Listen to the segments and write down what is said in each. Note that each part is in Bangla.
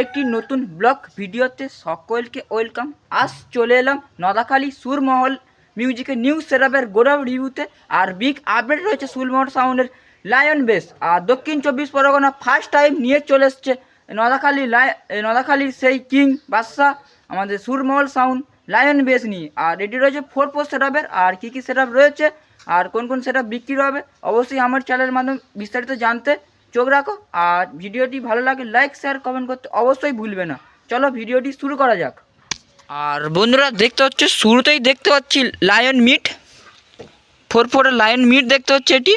একটি নতুন ব্লগ ভিডিওতে সকলকে ওয়েলকাম। আজ চলে এলাম নদাখালী সুরমহল মিউজিকের নিউ সেরাপের গোড়াও রিভিউতে আর বিগ আপডেট রয়েছে সুরমহল সাউন্ডের লায়ন বেস। আর দক্ষিণ চব্বিশ পরগনা ফার্স্ট টাইম নিয়ে চলে এসছে নদাখালী লাই নদাখালীর সেই কিং বাদশা আমাদের সুরমহল সাউন্ড লায়ন বেস নিয়ে। আর এটি রয়েছে ফোর পোস্ট সেটআপের আর কী কী সেটআপ রয়েছে? আর কোন কোন সেটআপ বিক্রি হবে? অবশ্যই আমার চ্যানেলের মাধ্যমে বিস্তারিত জানতে চোখ রাখো। আর ভিডিওটি ভালো লাগে লাইক শেয়ার কমেন্ট করতে অবশ্যই ভুলবে না। চলো ভিডিওটি শুরু করা যাক। আর বন্ধুরা, দেখতে হচ্ছে শুরুতেই দেখতে পাচ্ছি লায়ন মিট ফোর ফোরের লায়ন মিট দেখতে হচ্ছে এটি।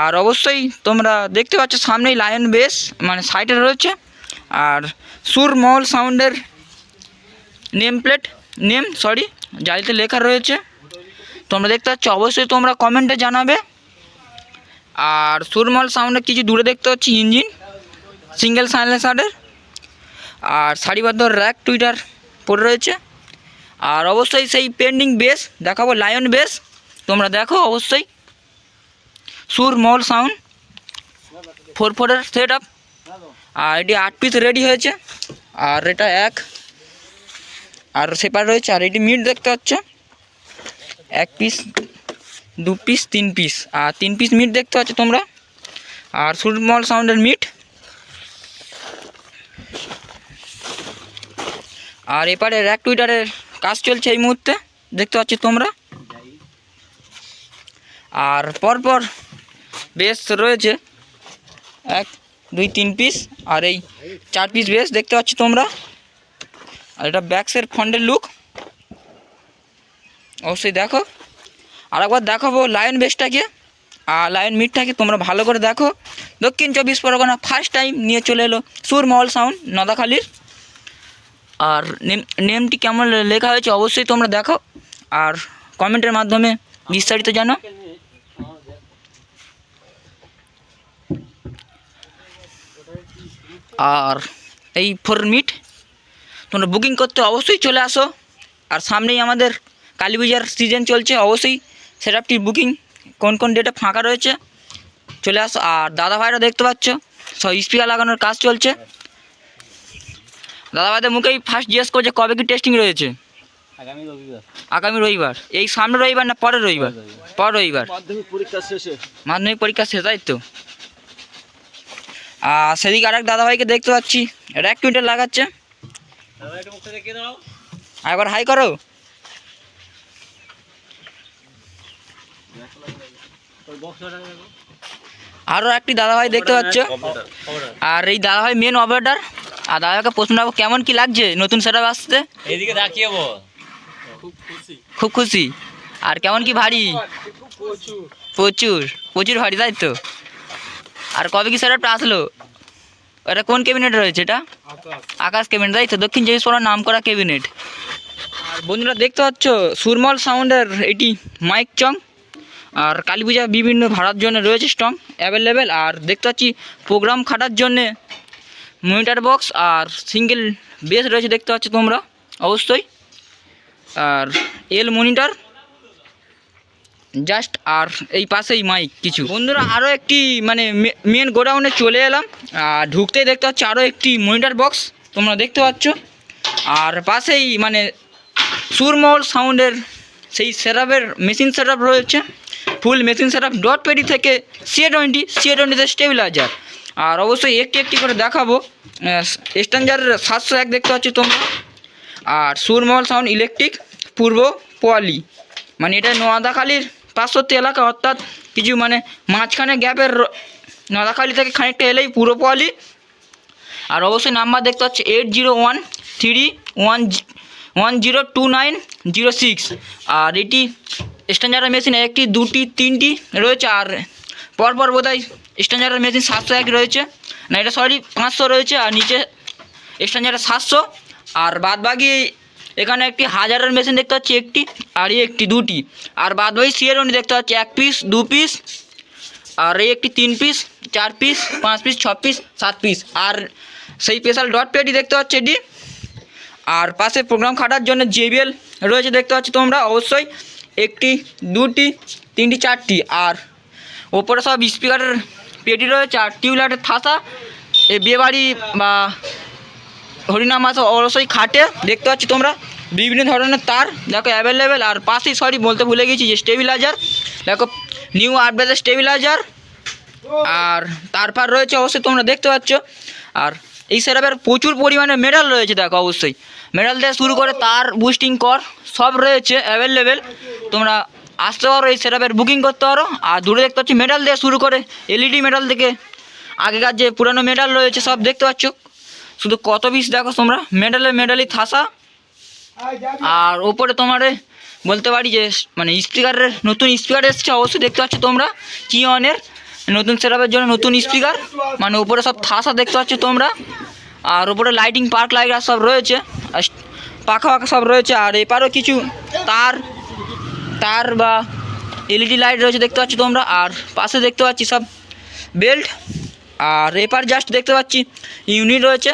আর অবশ্যই তোমরা দেখতে পাচ্ছ, সামনেই লায়ন বেস মানে সাইডে রয়েছে। আর সুর মহল সাউন্ডের নেম প্লেট নেম সরি জালিতে লেখা রয়েছে। তোমরা দেখতে পাচ্ছ, অবশ্যই তোমরা কমেন্টে জানাবে। আর সুরমল সাউন্ডে কিছু দূরে দেখতে পাচ্ছি ইঞ্জিন, সিঙ্গেল সাইলেন্সারের, আর সারিবদ্ধ র্যাক টুইটার পড়ে রয়েছে। আর অবশ্যই সেই পেন্ডিং বেস দেখাবো লায়ন বেস তোমরা দেখো অবশ্যই। সুরমল সাউন্ড ফোর ফোরের সেট আপ আর এটি আট পিস রেডি হয়েছে, আর এটা এক। আর সেপার রয়েছে, আর এটি মিট দেখতে হচ্ছে, এক পিস দু পিস তিন পিস আর তিন পিস মিট দেখতে পাচ্ছ তোমরা? আর সুরমল সাউন্ডের মিট আর এপারে র্যাক টুইটারের কাজ চলছে এই মুহূর্তে। দেখতে পাচ্ছ তোমরা? আর পরপর বেশ রয়েছে। এক, দুই, তিন পিস আর এই চার পিস বেশ দেখতে পাচ্ছ তোমরা? আর এটা ব্যাক্সের ফন্ডের লুক অবশ্যই দেখো। আর একবার দেখাবো লায়ন বেসটাকে আর লায়ন মিটটাকে তোমরা ভালো করে দেখো। দক্ষিণ চব্বিশ পরগনা ফার্স্ট টাইম নিয়ে চলে এলো সুরমহল সাউন্ড নদাখালীর। আর নেম নেমটি কেমন লেখা হয়েছে অবশ্যই তোমরা দেখো। আর কমেন্টের মাধ্যমে বিস্তারিত জানো। আর এই ফোর মিট তোমরা বুকিং করতে অবশ্যই চলে আসো। আর সামনেই আমাদের কালী পূজার সিজন চলছে, অবশ্যই সেটআপটির বুকিং কোন কোন ডেটে ফাঁকা রয়েছে চলে আসো। আর দাদা ভাইরা দেখতে পাচ্ছ সব স্পিকার লাগানোর কাজ চলছে। দাদা ভাইদের মুখেই ফার্স্ট জিজ্ঞেস করছে কবে কি টেস্টিং রয়েছে? আগামী রবিবার। এই সামনে রবিবার না পরের রবিবার? পর রবিবার। মাধ্যমিক পরীক্ষা শেষে। মাধ্যমিক পরীক্ষা শেষ তাই তো? আর সেদিকে আরেক দাদাভাইকে দেখতে পাচ্ছি লাগাচ্ছে। মুখটা দেখে দাও। আর একবার হাই করো ওই বক্সটা দেখো আরও একটি দাদাভাই দেখতে পাচ্ছ। আর এই দাদাভাই মেন অপারেটার আর দাদাকে প্রশ্ন রাখব কেমন কি লাগছে নতুন সেটা আসতে? এইদিকে তাকিয়ে খুব খুশি। আর কেমন কি ভারী? প্রচুর। প্রচুর ভারী তাই তো? আর কবে কি সেটআপটা আসলো? এটা কোন ক্যাবিনেট রয়েছে এটা? আকাশ ক্যাবিনেট তাই তো? দক্ষিণ চব্বিশ পরগনার নাম করা ক্যাবিনেট আর বন্ধুরা দেখতে পাচ্ছ সুরমল সাউন্ডের এটি মাইক চং আর কালী পূজা বিভিন্ন ভাড়ার জন্য রয়েছে স্টং অ্যাভেলেবেল। আর দেখতে পাচ্ছি প্রোগ্রাম খাটার জন্যে মনিটার বক্স আর সিঙ্গেল বেস রয়েছে দেখতে পাচ্ছ তোমরা, অবশ্যই। আর এল মনিটর, জাস্ট আর এই পাশেই মাইক কিছু। বন্ধুরা আরও একটি মানে মেন গোডাউনে চলে এলাম। আর ঢুকতেই দেখতে পাচ্ছ আরও একটি মনিটর বক্স তোমরা দেখতে পাচ্ছ। আর পাশেই মানে সুরমহল সাউন্ডের সেই সেটআপের মেশিন সেটআপ রয়েছে। ফুল মেশিন সেটআপ ডট পেডি থেকে সিএ টোয়েন্টি সিএ টোয়েন্টিতে স্টেবিলাইজার আর অবশ্যই একটি একটি করে দেখাবো। স্ট্যান্ডার্ড সাতশো এক দেখতে পাচ্ছ তোমরা। আর সুরমহল সাউন্ড ইলেকট্রিক পূর্ব পোয়ালি। মানে এটা নোয়াদাখালীর পার্শ্ববর্তী এলাকা, অর্থাৎ কিছু মানে মাঝখানে গ্যাপের নোয়াদাখালী থেকে খানিকটা এলেই পূর্ব পোয়ালি। আর অবশ্যই নাম্বার দেখতে পাচ্ছি eight zero one three one one zero two nine zero six আর এটি স্ট্যান্ডার্ড মেশিন একটি, দুটি, তিনটি রয়েছে আর পরপর বোধ হয় স্ট্যান্ডার্ড মেশিন সাতশো এক রয়েছে। না, এটা সরি পাঁচশো রয়েছে আর নিচে স্ট্যান্ডার্ড সাতশো। আর বাদ বাকি এখানে একটি হাজারের মেশিন দেখতে পাচ্ছি, একটি আর এই একটি দুটি। আর বাদ বাকি দেখতে পাচ্ছি, এক পিস, দু পিস। আর এই একটি তিন পিস, চার পিস, পাঁচ পিস, ছ পিস, সাত পিস। আর সেই স্পেশাল ডট পেটি দেখতে পাচ্ছি এটি। আর পাশে প্রোগ্রাম খাটার জন্য জেবিএল রয়েছে দেখতে পাচ্ছ তোমরা, অবশ্যই। একটি, দুটি, তিনটি, চারটি। আর ওপরে সব স্পিকারের পেটি রয়েছে আর টিউবলাইটের থাসা এই বিয়েবাড়ি বা হরিনাম মাছ অবশ্যই খাটে। দেখতে পাচ্ছি তোমরা, বিভিন্ন ধরনের তার। দেখো অ্যাভেলেবেল আর পাশেই সরি বলতে ভুলে গেছি যে স্টেবিলাইজার দেখো নিউ আটবেজের স্টেবিলাইজার আর তারপর রয়েছে, অবশ্যই তোমরা দেখতে পাচ্ছ। আর এই সেরাপের প্রচুর পরিমাণে মেডাল রয়েছে, দেখো, অবশ্যই। মেডাল দিয়ে শুরু করে তার বুস্টিং কর, সব রয়েছে অ্যাভেলেবেল তোমরা আসতে পারো, এই সেরাপের বুকিং করতে পারো। আর দূরে দেখতে পাচ্ছি মেডাল দিয়ে শুরু করে এলইডি মেডাল থেকে। আগেকার যে পুরানো মেডাল রয়েছে, সব দেখতে পাচ্ছ। শুধু কত পিস দেখো তোমরা। মেডালে মেডালই থাসা। আর ওপরে তোমারে বলতে পারি যে মানে স্পিকারের নতুন স্পিকার এসছে, অবশ্যই দেখতে পাচ্ছ তোমরা। কিয়নের নতুন সেটআপের জন্য নতুন স্পিকার মানে উপরে সব থাসা দেখতে পাচ্ছ তোমরা। আর উপরে লাইটিং পার্ক লাইট সব রয়েছে। পাখা পাখা সব রয়েছে। আর এপারও কিছু তার তার বা এলইডি লাইট রয়েছে দেখতে পাচ্ছ তোমরা। আর পাশে দেখতে পাচ্ছি সব বেল্ট আর এপার জাস্ট দেখতে পাচ্ছি ইউনিট রয়েছে।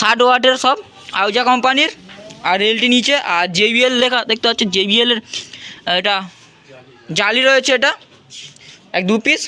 ষাট ওয়াটের সব আউজা কোম্পানির আর এলটি নিচে। আর জেবিএল লেখা দেখতে পাচ্ছি জেবিএলের এটা জালি রয়েছে এটা। এক দু পিস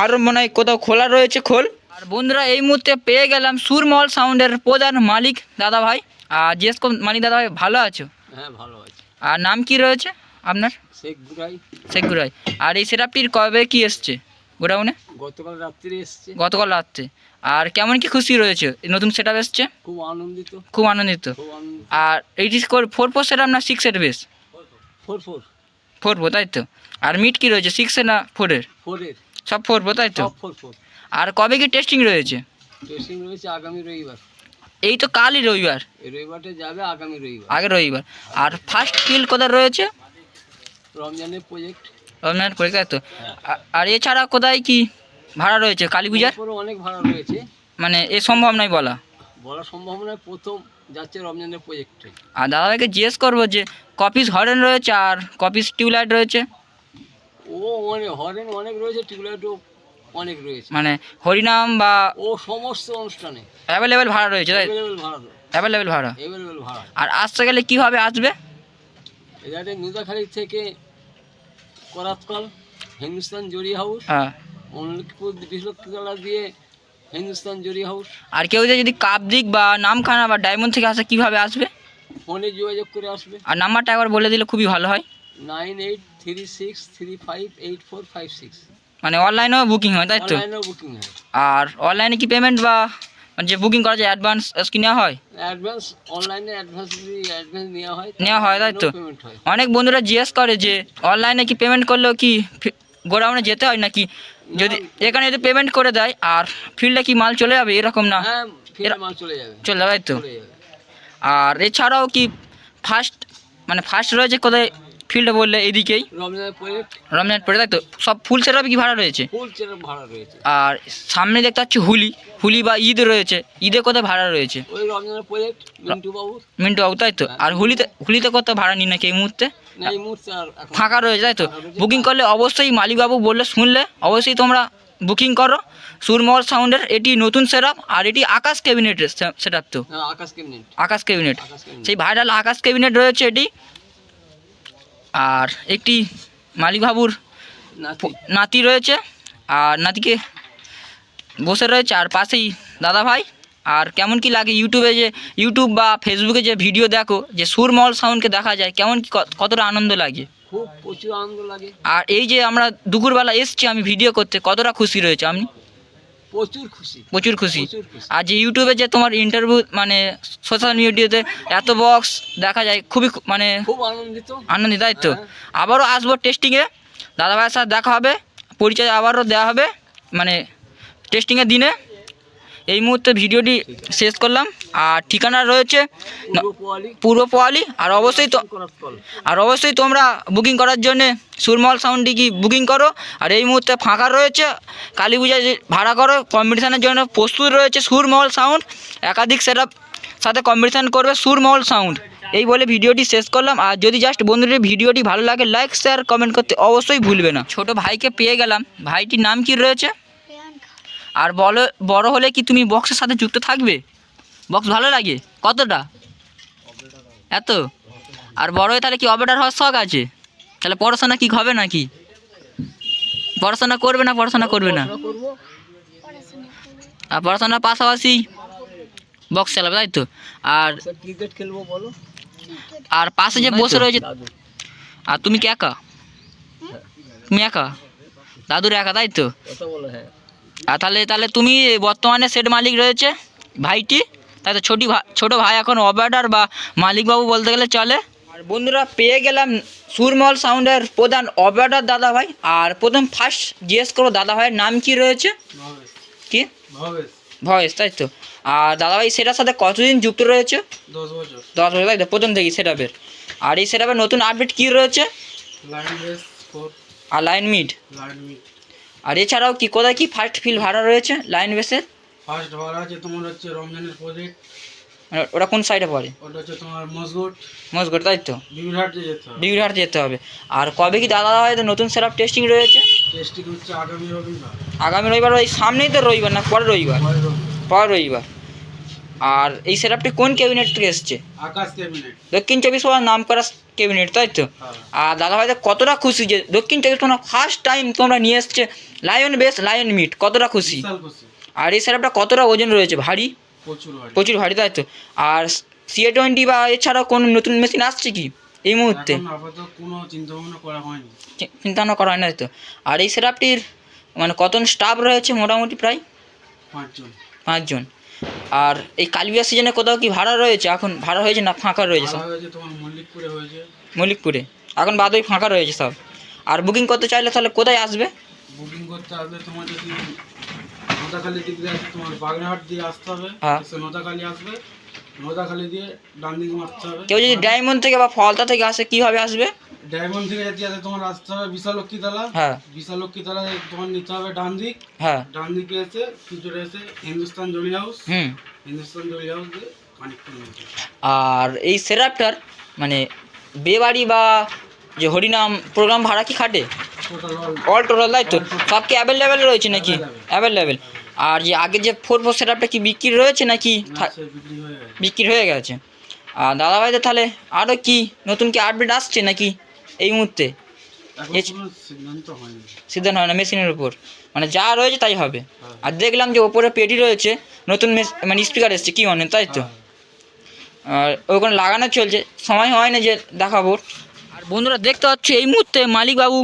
আর মনে হয় কোথাও খোলা রয়েছে খোল। আর বন্ধুরা এই মুহূর্তে পেয়ে গেলাম সুরমহল সাউন্ডের প্রধান মালিক দাদা ভাই আর জিএস মালিক দাদা ভাই ভালো আছো? হ্যাঁ ভালো আছে। আর নাম কি রয়েছে আপনার? শেখ গুরাই আর এই সেটআপটির কবে কি এসছে গোডাউনে? গতকাল রাত্রে এসছে। গতকাল রাত্রে। আর কেমন কি খুশি রয়েছে? নতুন সেটআপ এসছে? খুব আনন্দিত। খুব আনন্দিত। আর eighty score four four setup না সিক্সের bass four four. Four four. তাই তো? আর মিট কি রয়েছে সিক্স সিক্সের না ফোরের ফোরের সব ফোর ফোর তাই তো? ফোর ফোর আর কবে কি টেস্টিং রয়েছে? টেস্টিং রয়েছে আগামী রবিবার। এই তো কালই রবিবার। রবিবারে যাবে আগামী রবিবার। আগে রবিবার। আর ফার্স্ট ফিল কোথায় রয়েছে? রমজানের প্রজেক্ট রমজান পরীক্ষা তো। আর এছাড়া কোথায় কি ভাড়া রয়েছে? কালী পূজার অনেক ভাড়া রয়েছে। মানে এ সম্ভব নয় বলা? বলা সম্ভব নয় প্রথম যাচ্ছে রমজানের প্রজেক্টে আর দাদাভাইকে জিজ্ঞেস করব যে কপিস হরেন রয়েছে আর কপিস টিউবলাইট রয়েছে? ও অনেক হরেন অনেক রয়েছে টিউবলাইটও অনেক রয়েছে। মানে হরিনাম বা ও সমস্ত অনুষ্ঠানে। অ্যাভেলেবেল ভাড়া রয়েছে তাই অ্যাভেলেবেল ভাড়া অ্যাভেলেবেল ভাড়া। অ্যাভেলেবেল ভাড়া। আর আসতে গেলে কীভাবে আসবে? এখানে নুদাখালি থেকে করাতকল হিন্দুস্তান জরি হাউস হ্যাঁ। মল্লিকপুর বিশ্বকলা দিয়ে হিন্দুস্তান জরি হাউস। আর কেউ যদি কাপদিক বা নামখানা বা ডায়মন্ড থেকে আসে কীভাবে আসবে? ফোনে যোগাযোগ করে আসবে। আর নাম্বারটা একবার বলে দিলে খুবই ভালো হয়। Nine eight three six three five eight four five six. মানে অনলাইনেও বুকিং হয় তাই তো? আর অনলাইনে কি পেমেন্ট বা মানে যে বুকিং করা যায় অ্যাডভান্স কি নেওয়া হয়? অ্যাডভান্স অনলাইনে অ্যাডভান্স অ্যাডভান্স নেওয়া হয় নেওয়া হয়, তাই তো? অনেক বন্ধুরা জিজ্ঞেস করে যে অনলাইনে কি পেমেন্ট করলেও কি গোডাউনে যেতে হয় নাকি? যদি এখানে যদি পেমেন্ট করে দেয় আর ফিল্ডে কি মাল চলে যাবে? এরকম না। হ্যাঁ মাল চলে যাবে। চলে যাবে তাই তো? আর এছাড়াও কি ফার্স্ট মানে ফার্স্ট রয়েছে কোথায়? ফিল্ডে বললে এদিকেই। রমজানের রমজান পড়ে তাই তো? সব ফুল সেটআপে কি ভাড়া রয়েছে? ভাড়া রয়েছে। আর সামনে দেখতে পাচ্ছি হুলি। হুলি বা ঈদ রয়েছে। ঈদে কোথায় ভাড়া রয়েছে? মিন্টু বাবু। তাই তো? আর হুলিতে হুলিতে কত ভাড়া নি নাকি এই মুহূর্তে? ফাঁকা রয়েছে তাই তো? বুকিং করলে অবশ্যই মালিকবাবু বললে শুনলে অবশ্যই তোমরা বুকিং করো। সুরমহল সাউন্ডের এটি নতুন সেটআপ আর এটি আকাশ ক্যাবিনেটের সেটআপ তো। হ্যাঁ, আকাশ কেমনি আকাশ ক্যাবিনেট। সেই ভাইরাল আকাশ ক্যাবিনেট রয়েছে এটি। আর একটি মালিকবাবুর নাতি। প- নাতি রয়েছে আর নাতিকে বসে রয়েছে আর পাশেই দাদা ভাই। আর কেমন কি লাগে ইউটিউবে যে ইউটিউব বা ফেসবুকে যে ভিডিও দেখো যে সুরমহল সাউন্ডকে দেখা যায় কেমন কি ক- কতটা আনন্দ লাগে? খুব প্রচুর আনন্দ লাগে। আর এই যে আমরা দুপুরবেলা এসছি আমি ভিডিও করতে কতটা খুশি রয়েছে আমি প্রচুর খুশি। প্রচুর খুশি। আর যে ইউটিউবে যে তোমার ইন্টারভিউ মানে সোশ্যাল মিডিয়াতে এত বক্স দেখা যায় খুবই মানে খুব আনন্দিত। আনন্দিত তাই তো? হ্যাঁ। আবারও আসব টেস্টিংয়ে দাদা ভাইয়ের সাথে দেখা হবে পরিচয় আবারও দেওয়া হবে মানে টেস্টিংয়ের দিনে। এই মুহূর্তে ভিডিওটি শেষ করলাম। আর ঠিকানা রয়েছে পূর্ব পোয়ালি। আর অবশ্যই তো আর অবশ্যই তোমরা বুকিং করার জন্যে সুরমহল সাউন্ডটি কি বুকিং করো। আর এই মুহূর্তে ফাঁকা রয়েছে। কালী পূজায় ভাড়া করো কম্পিটিশানের জন্য প্রস্তুত রয়েছে সুরমহল সাউন্ড একাধিক সেট সাথে কম্পিটিশান করবে সুরমহল সাউন্ড এই বলে ভিডিওটি শেষ করলাম। আর যদি জাস্ট বন্ধুদের ভিডিওটি ভালো লাগে লাইক শেয়ার কমেন্ট করতে অবশ্যই ভুলবে না। ছোট ভাইকে পেয়ে গেলাম। ভাইটির নাম কি রয়েছে? আর বলো বড় হলে কি তুমি বক্সের সাথে যুক্ত থাকবে? বক্স ভালো লাগে? কতটা? এত? আর বড় হয়ে তাহলে কি অপারেটার হওয়ার শখ আছে? তাহলে পড়াশোনা কি হবে নাকি? পড়াশোনা করবে না পড়াশোনা করবে না? আর পড়াশোনার পাশাপাশি বক্স চালাবে তাই তো? আর ক্রিকেট খেলব বলো। আর পাশে যে বসে রয়েছে আর তুমি কি একা? তুমি একা? দাদুর একা তাই তো? হ্যাঁ। আর তাহলে তাহলে তুমি বর্তমানে সেট মালিক রয়েছে ভাইটি? তাই তো ছোটি ভাই ছোটো ভাই এখন অপারেটার বা মালিকবাবু বলতে গেলে চলে। আর বন্ধুরা পেয়ে গেলাম সুরমল সাউন্ডের প্রধান অপারেটার দাদা ভাই। আর প্রথম ফার্স্ট জিজ্ঞেস করো দাদা ভাইয়ের নাম কি রয়েছে? কি? ভয়েস তাই তো। আর দাদাভাই সেটার সাথে কতদিন যুক্ত রয়েছে? দশ বছর। দশ বছর তাই তো প্রথম থেকে সেটআপের আর এই সেটআপের নতুন আপডেট কী রয়েছে? আর লাইন মিড? লাইন মিট আর এছাড়াও কি কোথায় কি ফার্স্ট ফিল ভাড়া রয়েছে লাইন বেসের ফার্স্ট ভাড়া আছে তোমার হচ্ছে রমজানের প্রজেক্ট মানে ওটা কোন সাইডে পড়ে? ওটা হচ্ছে তোমার মজগুট মজগড় তাই তো? বিবিরহাট যেতে হবে। ডিগ্রিহাট যেতে হবে। আর কবে কি দাদা ভাই নতুন সেটআপ টেস্টিং রয়েছে? টেস্টিং হচ্ছে আগামী রবিবার। আগামী রবিবার ওই সামনেই তো রবিবার না পরের রবিবার? পরের রবিবার। পরের রবিবার। আর এই সেটআপটি কোন ক্যাবিনেট থেকে এসছে? আকাশ ক্যাবিনেট দক্ষিণ চব্বিশ পরগনার নাম করা ক্যাবিনেট তাই তো? হ্যাঁ। আর দাদা ভাইদের কতটা খুশি যে দক্ষিণ চব্বিশ পরগনা ফার্স্ট টাইম তোমরা নিয়ে এসছে লায়ন বেস লায়ন মিট কতটা খুশি? আর এই সেটআপটা কতটা ওজন রয়েছে? ভারী? প্রচুর ভারী। প্রচুর ভারী তাই তো? আর সিএ টোয়েন্টি বা এছাড়াও কোনো নতুন মেশিন আসছে কি এই মুহূর্তে? চিন্তা ভাবনা করা হয়নি। চি- চিন্তা ভাবনা করা হয় না তো? আর এই সেটআপটির মানে কতজন স্টাফ রয়েছে মোটামুটি প্রায়? পাঁচজন। পাঁচজন। আর এই কালিয়া সিজনে কোথাও কি ভাড়া রয়েছে? এখন ভাড়া হয়েছে না ফাঁকা রয়েছে সব? মল্লিকপুরে এখন বাদই ফাঁকা রয়েছে সব। আর বুকিং করতে চাইলে তাহলে কোথায় আসবে? বুকিং করতে আসলে তোমার যদি নোদাখালি দিক দিয়ে তোমার বাগড়াহাট দিয়ে আসতে হবে। হ্যাঁ। নোদাখালি আসবে। নোদাখালি দিয়ে ডান দিকে মারতে হবে। কেউ যদি ডায়মন্ড থেকে বা ফলতা থেকে আসে কীভাবে আসবে? ডায়মন্ড থেকে যেতে যেতে তোমার আসতে হবে বিশালক্ষীতলা। হ্যাঁ। বিশালক্ষীতলা তোমার নিতে হবে ডান দিক হ্যাঁ। ডান দিকে এসে কিছুটা এসে হিন্দুস্তান জলি হাউস হুম। হিন্দুস্তান জলি হাউস দিয়ে কানেক্ট করে আর এই সেটআপটার মানে বিয়েবাড়ি বা যে হরিনাম প্রোগ্রাম ভাড়া কি খাটে? অল টোটাল তাই তো? সব কি অ্যাভেলেবেল রয়েছে নাকি? অ্যাভেলেবেল আর যে আগে যে ফোর ফোর সেটআপটা কি বিক্রি রয়েছে নাকি? বিক্রি হয়ে গেছে। বিক্রি হয়ে গেছে। আর দাদাভাইদের তাহলে আরও কি? নতুন কি আপডেট আসছে নাকি? এই মুহূর্তে। সিদ্ধান্ত হয় না মেশিনের উপর। মানে যা রয়েছে তাই হবে। হ্যাঁ। আর দেখলাম যে ওপরে পেটি রয়েছে নতুন মানে স্পিকার এসছে কি অনেক তাই তো? হ্যাঁ। আর ওখানে লাগানো চলছে সময় হয় না যে দেখাবো। আর বন্ধুরা দেখতে পাচ্ছ এই মুহূর্তে মালিকবাবু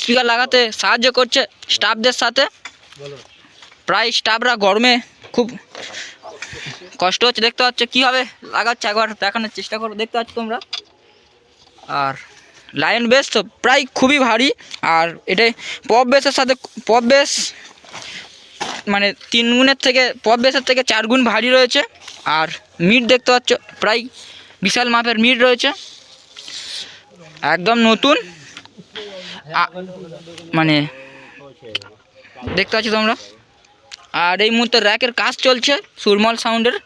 স্পিকার লাগাতে সাহায্য করছে স্টাফদের সাথে। প্রায় স্টাফরা গরমে খুব কষ্ট হচ্ছে দেখতে পাচ্ছ কীভাবে লাগাচ্ছে একবার দেখানোর চেষ্টা করো দেখতে পাচ্ছ তোমরা? আর লায়ন বেস তো প্রায় খুবই ভারী। আর এটাই পপ বেসের সাথে পপ বেস মানে তিন গুণের থেকে পপ বেসের থেকে চার গুণ ভারী রয়েছে। আর মিট দেখতে পাচ্ছ, প্রায় বিশাল মাপের মিট রয়েছে। একদম নতুন। মানে দেখতে পাচ্ছ তোমরা। আর এই মুহূর্তে র্যাকের কাজ চলছে, সুরমল সাউন্ডের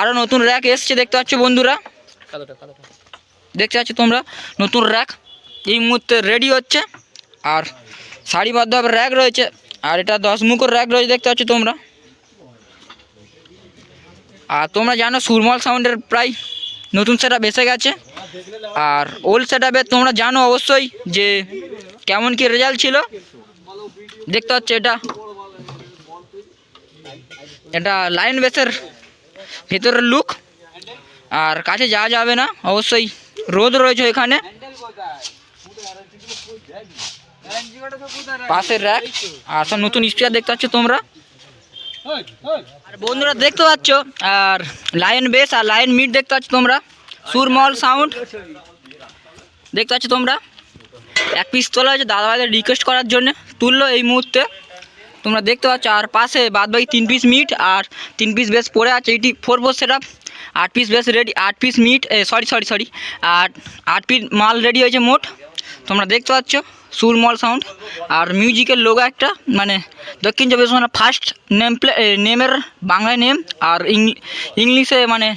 আরও নতুন র্যাক এসছে, দেখতে পাচ্ছ বন্ধুরা। দেখতে পাচ্ছ তোমরা? নতুন র্যাক এই মুহূর্তে রেডি হচ্ছে। আর সারিবদ্ধভাবে র্যাক রয়েছে। আর এটা দশ মুখের র্যাক রয়েছে, দেখতে পাচ্ছ তোমরা? আর তোমরা জানো সুরমল সাউন্ডের প্রায় নতুন সেট এসে গেছে। আর ওল্ড সেট তোমরা জানো অবশ্যই যে কেমন কি রেজাল্ট ছিল। দেখতে পাচ্ছ এটা। এটা লাইন বেসের ভেতরের লুক আর কাছে যাওয়া যাবে না, অবশ্যই। রোদ রয়েছে এখানে। পাশের র্যাক আর সব নতুন স্পিকার দেখতে পাচ্ছ তোমরা। আর বন্ধুরা দেখতে পাচ্ছ, আর লায়ন বেস আর লায়ন মিট দেখতে পাচ্ছ তোমরা। সুরমল সাউন্ড দেখতে পাচ্ছ তোমরা। এক পিস তোলা হয়েছে দাদাভাইদের রিকোয়েস্ট করার জন্য। তুললো এই মুহূর্তে। তোমরা দেখতে পাচ্ছ, আর পাশে বাদ বাকি তিন পিস মিট আর তিন পিস বেস পড়ে আছে। এইটি ফোর ফোর সেট আট পিস বেশ রেডি আট piece meet sorry sorry sorry আট আট পিস মাল রেডি হয়েছে মোট। তোমরা দেখতে পাচ্ছ, সুরমল সাউন্ড আর মিউজিকের লোগো একটা মানে Dakshin Chabbish Pargana first name play নেমের বাংলায় নেম আর ইংলিশে মানে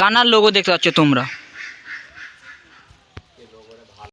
গানার লোগো দেখতে পাচ্ছ তোমরা।